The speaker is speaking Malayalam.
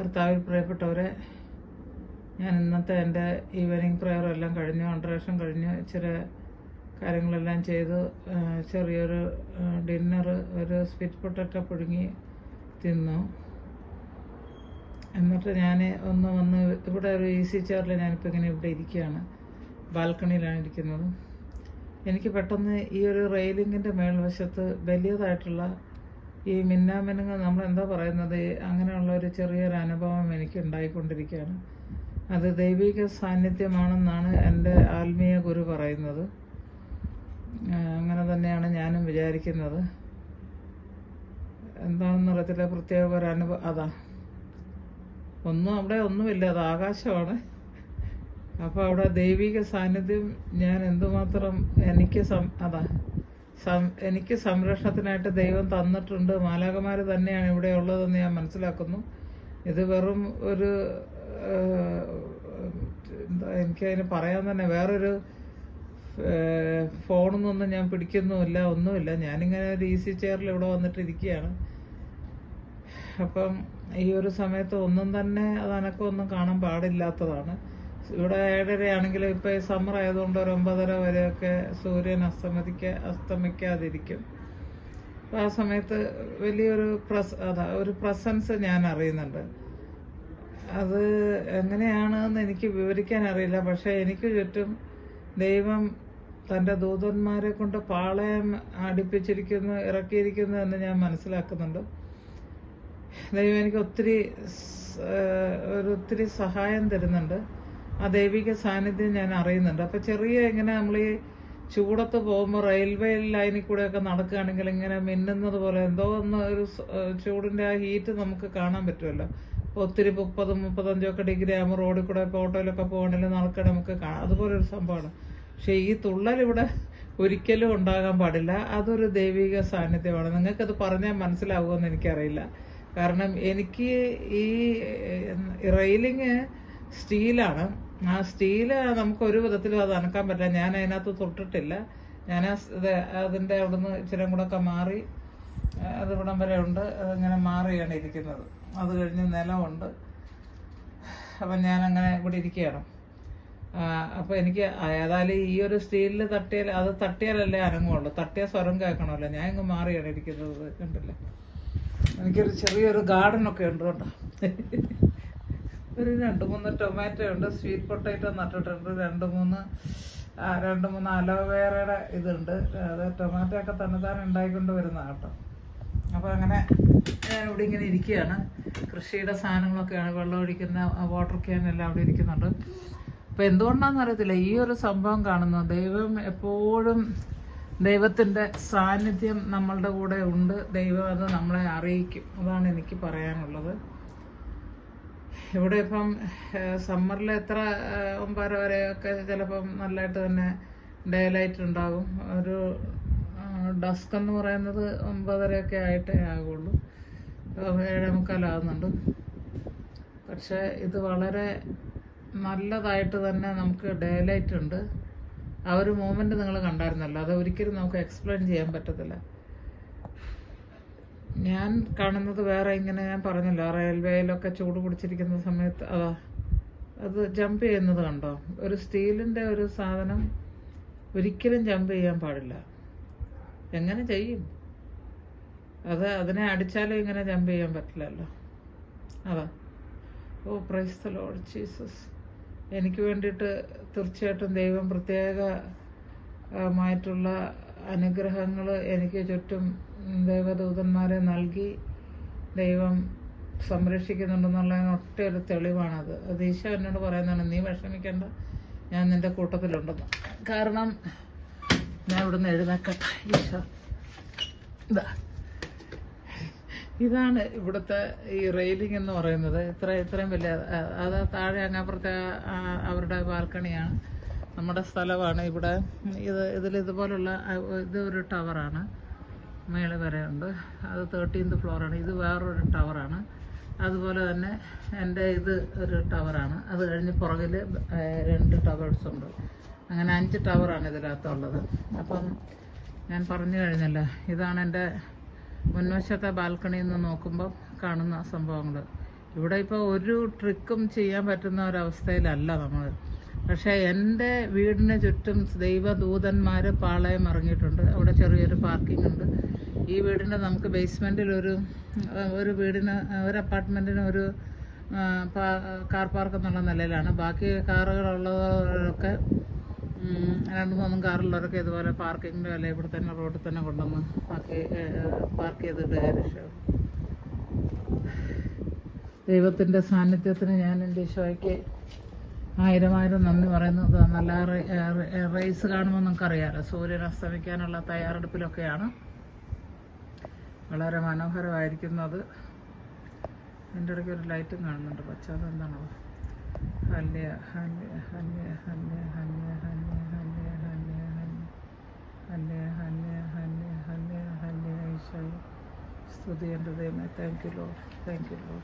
കർത്താവിൽ പ്രിയപ്പെട്ടവരെ ഞാൻ ഇന്നത്തെ എന്റെ ഈവനിങ് പ്രെയർ എല്ലാം കഴിഞ്ഞു അണ്ടറേഷൻ കഴിഞ്ഞു ഇച്ചിരി കാര്യങ്ങളെല്ലാം ചെയ്തു. ചെറിയൊരു ഡിന്നർ ഒരു സ്വീറ്റ് പൊട്ടറ്റോ പുഴുങ്ങി തിന്നു. എന്നിട്ട് ഞാൻ ഒന്ന് വന്ന് ഇവിടെ ഒരു ഈസി ചെയറിൽ ഞാനിപ്പോൾ ഇങ്ങനെ ഇവിടെ ഇരിക്കുകയാണ്. ബാൽക്കണിയിലാണ് ഇരിക്കുന്നത്. എനിക്ക് പെട്ടെന്ന് ഈ ഒരു റെയിലിങ്ങിന്റെ മേൽവശത്ത് വലിയതായിട്ടുള്ള ഈ മിന്നാമിനുങ്ങ് നമ്മൾ എന്താ പറയുന്നത്? അങ്ങനെയുള്ള ഒരു ചെറിയൊരു അനുഭവം എനിക്ക് ഉണ്ടായിക്കൊണ്ടിരിക്കുകയാണ് അത് ദൈവിക സാന്നിധ്യമാണെന്നാണ് എന്റെ ആത്മീയ ഗുരു പറയുന്നത്. അങ്ങനെ തന്നെയാണ് ഞാനും വിചാരിക്കുന്നത്. എന്താണെന്ന് അറിയത്തില്ല പ്രത്യേക ഒരു അനുഭവം അതാ. ഒന്നും അവിടെ ഒന്നുമില്ല അത് ആകാശമാണ്. അപ്പോൾ അവിടെ ദൈവിക സാന്നിധ്യം ഞാൻ എന്തുമാത്രം എനിക്ക് സം അതാ. എനിക്ക് സംരക്ഷണത്തിനായിട്ട് ദൈവം തന്നിട്ടുണ്ട്. മാലാകമാർ തന്നെയാണ് ഇവിടെ ഉള്ളതെന്ന് ഞാൻ മനസ്സിലാക്കുന്നു. ഇത് വെറും ഒരു എന്താ എനിക്കതിന് പറയാൻ തന്നെ വേറൊരു ഫോണൊന്നും ഞാൻ പിടിക്കുന്നുമില്ല ഒന്നുമില്ല. ഞാനിങ്ങനെ ഒരു ഈസി ചെയറിൽ ഇവിടെ വന്നിട്ടിരിക്കുകയാണ്. അപ്പം ഈ ഒരു സമയത്ത് ഒന്നും തന്നെ അത് അനക്കൊന്നും കാണാൻ പാടില്ലാത്തതാണ്. ഇവിടെ ഏഴരയാണെങ്കിലും ആണെങ്കിൽ ഈ സമ്മർ ആയതുകൊണ്ട് ഒരു ഒമ്പതര വരെയൊക്കെ സൂര്യൻ അസ്തമിക്ക അസ്തമിക്കാതിരിക്കും. അപ്പൊ ആ സമയത്ത് വലിയൊരു പ്രസ് അതാ ഒരു പ്രസൻസ് ഞാൻ അറിയുന്നുണ്ട്. അത് എങ്ങനെയാണെന്ന് എനിക്ക് വിവരിക്കാൻ അറിയില്ല. പക്ഷെ എനിക്ക് ചുറ്റും ദൈവം തന്റെ ദൂതന്മാരെ കൊണ്ട് പാളയം അടിപ്പിച്ചിരിക്കുന്നു ഇറക്കിയിരിക്കുന്നു എന്ന് ഞാൻ മനസ്സിലാക്കുന്നുണ്ട്. ദൈവം എനിക്ക് ഒത്തിരി ഒരു ഒത്തിരി സഹായം തരുന്നുണ്ട്. ആ ദൈവിക സാന്നിധ്യം ഞാൻ അറിയുന്നുണ്ട്. അപ്പൊ ചെറിയ ഇങ്ങനെ നമ്മൾ ഈ ചൂടത്ത് പോകുമ്പോൾ റെയിൽവേ ലൈനിൽ കൂടെയൊക്കെ നടക്കുകയാണെങ്കിൽ ഇങ്ങനെ മിന്നുന്നത് പോലെ എന്തോ ഒന്ന് ഒരു ചൂടിന്റെ ആ ഹീറ്റ് നമുക്ക് കാണാൻ പറ്റുമല്ലോ. അപ്പോൾ ഒത്തിരി മുപ്പതും മുപ്പത്തഞ്ചൊക്കെ ഡിഗ്രി ആകുമ്പോൾ റോഡിൽ കൂടെ ഇപ്പോൾ ഓട്ടോയിലൊക്കെ പോകണമെങ്കിൽ നടക്കണ നമുക്ക് കാണാം അതുപോലെ ഒരു സംഭവമാണ്. പക്ഷെ ഈ തുള്ളൽ ഇവിടെ ഒരിക്കലും ഉണ്ടാകാൻ പാടില്ല. അതൊരു ദൈവിക സാന്നിധ്യമാണ്. നിങ്ങൾക്കത് പറഞ്ഞാൽ മനസ്സിലാവുമെന്ന് എനിക്കറിയില്ല. കാരണം എനിക്ക് ഈ റെയിലിങ് സ്റ്റീലാണ്. ആ സ്റ്റീൽ നമുക്ക് ഒരു വിധത്തിലും അത് അനക്കാൻ പറ്റില്ല. ഞാൻ അതിനകത്ത് തൊട്ടിട്ടില്ല. ഞാൻ അതിന്റെ അവിടുന്ന് ഇച്ചിരി കൂടെ ഒക്കെ മാറി അത് ഇവിടം വരെ ഉണ്ട്. അതിങ്ങനെ മാറിയാണ് ഇരിക്കുന്നത്. അത് കഴിഞ്ഞ് നിലമുണ്ട്. അപ്പം അങ്ങനെ ഇവിടെ ഇരിക്കുകയാണ്. അപ്പോൾ അപ്പൊ എനിക്ക് ഏതായാലും ഈ ഒരു സ്റ്റീലിൽ തട്ടിയാൽ അത് തട്ടിയാലല്ലേ അനങ്ങുള്ളൂ. തട്ടിയ സ്വരം കേൾക്കണമല്ലോ. ഞാൻ ഇങ്ങ് മാറിയാണ് ഇരിക്കുന്നത്. കണ്ടില്ലേ? എനിക്കൊരു ചെറിയൊരു ഗാർഡൻ ഒക്കെ ഉണ്ട് കേട്ടോ. ഒരു രണ്ട് മൂന്ന് ടൊമാറ്റോ ഉണ്ട് സ്വീറ്റ് പൊട്ടാറ്റോ നട്ടിട്ടുണ്ട് രണ്ട് മൂന്ന് രണ്ട് മൂന്ന് അലോവേറയുടെ ഇതുണ്ട്. അത് ടൊമാറ്റോ ഒക്കെ തന്നെത്താൻ ഉണ്ടായിക്കൊണ്ട് വരുന്ന കേട്ടോ. അപ്പൊ അങ്ങനെ ഞാൻ ഇവിടെ ഇങ്ങനെ ഇരിക്കുകയാണ്. കൃഷിയുടെ സാധനങ്ങളൊക്കെയാണ് വെള്ളം ഒഴിക്കുന്ന വാട്ടർ ക്യാൻ എല്ലാം അവിടെ ഇരിക്കുന്നുണ്ട്. അപ്പൊ എന്തുകൊണ്ടാണെന്ന് അറിയത്തില്ല ഈ ഒരു സംഭവം കാണുന്നു ദൈവം എപ്പോഴും ദൈവത്തിന്റെ സാന്നിധ്യം നമ്മളുടെ കൂടെ ഉണ്ട്. ദൈവം അത് നമ്മളെ അറിയിക്കും. അതാണ് എനിക്ക് പറയാനുള്ളത്. ഇവിടെ ഇപ്പം സമ്മറിൽ എത്ര ഒമ്പതര വരെയൊക്കെ ചിലപ്പം നല്ലതായിട്ട് തന്നെ ഡേ ലൈറ്റ് ഉണ്ടാകും. ഒരു ഡസ്ക് എന്ന് പറയുന്നത് ഒമ്പതരയൊക്കെ ആയിട്ടേ ആകുള്ളൂ. ഏഴേ മുക്കാലാകുന്നുണ്ട് പക്ഷേ ഇത് വളരെ നല്ലതായിട്ട് തന്നെ നമുക്ക് ഡേ ലൈറ്റ് ഉണ്ട്. ആ ഒരു മൂമെന്റ് നിങ്ങൾ കണ്ടായിരുന്നല്ലോ. അത് ഒരിക്കലും നമുക്ക് എക്സ്പ്ലെയിൻ ചെയ്യാൻ പറ്റത്തില്ല. ഞാൻ കാണുന്നത് വേറെ ഇങ്ങനെ ഞാൻ പറഞ്ഞല്ലോ റെയിൽവേയിലൊക്കെ ചൂട് പിടിച്ചിരിക്കുന്ന സമയത്ത് അതാ അത് ജമ്പ് ചെയ്യുന്നത് കണ്ടോ? ഒരു സ്റ്റീലിന്റെ ഒരു സാധനം ഒരിക്കലും ജമ്പ് ചെയ്യാൻ പാടില്ല. എങ്ങനെ ചെയ്യും? അത് അതിനെ അടിച്ചാലും ഇങ്ങനെ ജമ്പ് ചെയ്യാൻ പറ്റില്ലല്ലോ. അതാ. Oh praise the Lord Jesus എനിക്ക് വേണ്ടിയിട്ട് തീർച്ചയായിട്ടും ദൈവം പ്രത്യേക ആ, മായിട്ടുള്ള അനുഗ്രഹങ്ങൾ എനിക്ക് ചുറ്റും ദൈവദൂതന്മാരെ നൽകി ദൈവം സംരക്ഷിക്കുന്നുണ്ടെന്നുള്ള ഒട്ടേറെ തെളിവാണത്. അത് ഈശോ എന്നോട് പറയുന്നതാണ് നീ വിഷമിക്കേണ്ട ഞാൻ നിന്റെ കൂട്ടത്തിലുണ്ടെന്ന്. കാരണം ഞാൻ ഇവിടുന്ന് എഴുന്നേക്കട്ടെ ഈശോ. ഇതാ ഇതാണ് ഇവിടുത്തെ ഈ റെയിലിംഗ് എന്ന് പറയുന്നത്. ഇത്ര ഇത്രയും വലിയ അത് താഴെ അങ്ങപ്പുറത്തെ അവരുടെ ബാൽക്കണിയാണ്. നമ്മുടെ സ്ഥലമാണ് ഇവിടെ. ഇത് ഇതിൽ ഇതുപോലുള്ള ഇത് ഒരു ടവറാണ്. മേളിൽ വരെ ഉണ്ട് അത് തേർട്ടീൻത് ഫ്ലോറാണ് ഇത് വേറൊരു ടവറാണ്. അതുപോലെ തന്നെ എന്റെ ഇത് ഒരു ടവറാണ്. അത് കഴിഞ്ഞ് പുറകിൽ രണ്ട് ടവേഴ്സ് ഉണ്ട്. അങ്ങനെ അഞ്ച് ടവറാണ് ഇതിനകത്തുള്ളത്. അപ്പം ഞാൻ പറഞ്ഞു കഴിഞ്ഞല്ലോ ഇതാണ് എന്റെ മുൻവശത്തെ ബാൽക്കണിയിൽ നിന്ന് നോക്കുമ്പോൾ കാണുന്ന സംഭവങ്ങൾ ഇവിടെ ഇപ്പോൾ ഒരു ട്രിക്കും ചെയ്യാൻ പറ്റുന്ന ഒരവസ്ഥയിലല്ല നമ്മൾ പക്ഷേ എന്റെ വീടിന് ചുറ്റും ദൈവദൂതന്മാർ പാളയം ഇറങ്ങിയിട്ടുണ്ട്. അവിടെ ചെറിയൊരു പാർക്കിംഗ് ഉണ്ട്. ഈ വീടിന്റെ നമുക്ക് ബേസ്മെന്റിൽ ഒരു ഒരു വീടിന് ഒരു അപ്പാർട്ട്മെന്റിന് ഒരു കാർ പാർക്ക് എന്നുള്ള നിലയിലാണ്. ബാക്കി കാറുകളുള്ളവരൊക്കെ രണ്ട് മൂന്നും കാറുള്ളവരൊക്കെ ഇതുപോലെ പാർക്കിങ്ങിന്റെ അല്ലെ ഇവിടെ തന്നെ റോഡിൽ തന്നെ കൊണ്ടുവന്ന് ബാക്കി പാർക്ക് ചെയ്തിട്ട് രക്ഷപ്പെടും ദൈവത്തിന്റെ സാന്നിധ്യത്തിന് ഞാൻ എന്റെ ഈശോയ്ക്ക് ആയിരം ആയിരം നന്ദി പറയുന്നത് നല്ല റേസ് കാണുമ്പോൾ നമുക്കറിയാമല്ലോ സൂര്യൻ അസ്തമിക്കാനുള്ള തയ്യാറെടുപ്പിലൊക്കെയാണ് വളരെ മനോഹരമായിരിക്കുന്നത് എന്റെ ഇടയ്ക്ക് ഒരു ലൈറ്റും കാണുന്നുണ്ട് പച്ച അതെന്താണോ ഹല്യ ഹല്യ ഹല്യ ഹല്യ ഹല്യ ഹല്യ ഹല്യ ഹല്യ ഹല്യ ഹല്യ ഹല്യ ഹല്യ ഹല്യ ഈശോയെ സ്തുതി എന്റെ ദൈവമേ thank you Lord thank you Lord